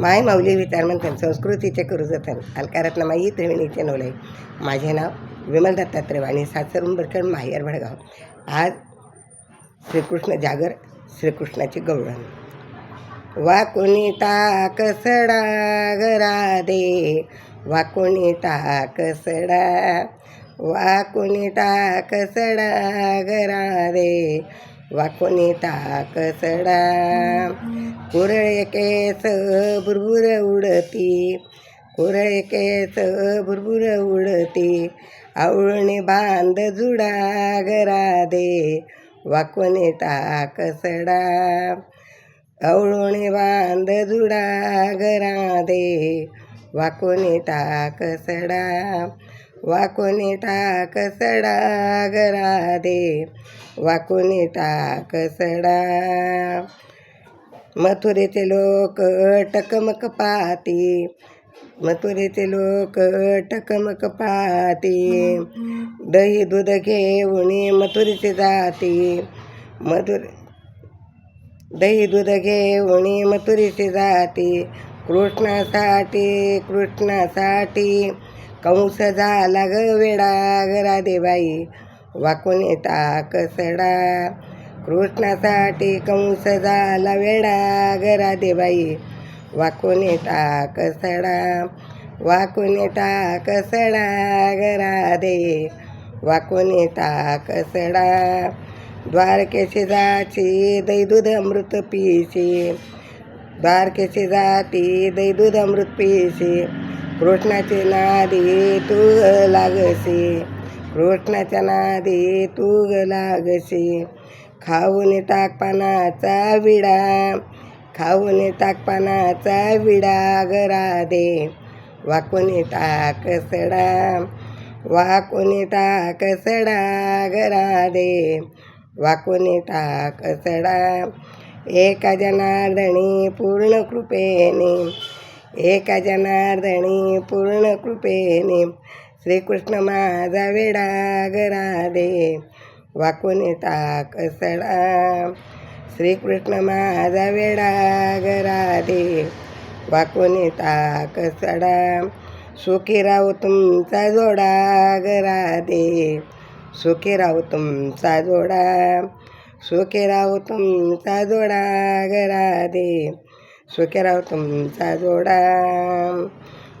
माय माऊली विचार विचारमंथन संस्कृतीचे करू जतन अलकारातनं माई त्रिवेणीचे नवलय माझे नाव विमल दत्तात्रय आणि सासरून उंबरखेड माहेर भडगाव. आज श्रीकृष्ण जागर श्रीकृष्णाची गौरण वा कोणी टाक सडा गरा दे वा कोणी टाक सडा वा कोणी टाक सडा गरा दे. वाखोनी ताक टाक सडा कुरळे केस भुरभुर उडती. कुरळे केस भुरभुर उडती. आवळणी बांध जुडा गरा दे. वाकोने टाक सडा आवळणी बांध जुडा गरा दे. वाकोने टाक सडा वाकोने टाक सडा गरा दे. वाकोने टाक सडा. मथुरेचे लोक टकमक पाहती. मथुरेचे लोक टकमक पाहती. दही दूध घेऊन मथुरीचे जाती. मधुर दही दूध घेऊन मथुरीचे जाती. कृष्णासाठी कृष्णासाठी कंस झाला ग वेडा घरा देबाई वाकून येता सडा कृष्णासाठी कंस झाला वेडा घरा देबाई वाकून येता कसडा. वाकून येता सडा घरा दे वाकून येता सडा द्वारकेशी जाची दै दूध अमृत पिशी द्वारकेशी जाती दै दूध अमृत पिशी कृष्णाचे नादी तू लागसे कृष्णाच्या नादी तू लागसे. खाऊन टाक पानाचा विडा खाऊन टाक पानाचा विडा गरा दे वाकून टाक सडा वाकून टाक सडा गरा दे वाकून टाक सडा एका जनार्दणी पूर्ण कृपेने एका जनार्दनी पूर्ण कृपेने श्रीकृष्ण माझा वेडा गरा दे वाकून टाक सडा श्रीकृष्ण माझा वेडा गरा दे वाकून टाक सडा सुखी राहू तुमचा जोडा गरा दे सुखी राहू तुमचा जोडा. सुखी राहू तुमचा जोडा गरा दे सुखी तुमचा जोडा.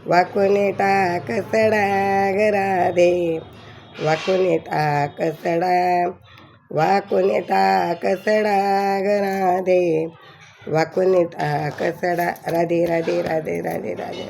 वाकून टाक सडा गरा दे. वाकून टाक सडा वाकून टाक सडा गरा दे. टाक सडा राधे राधे राधे राधे राधे.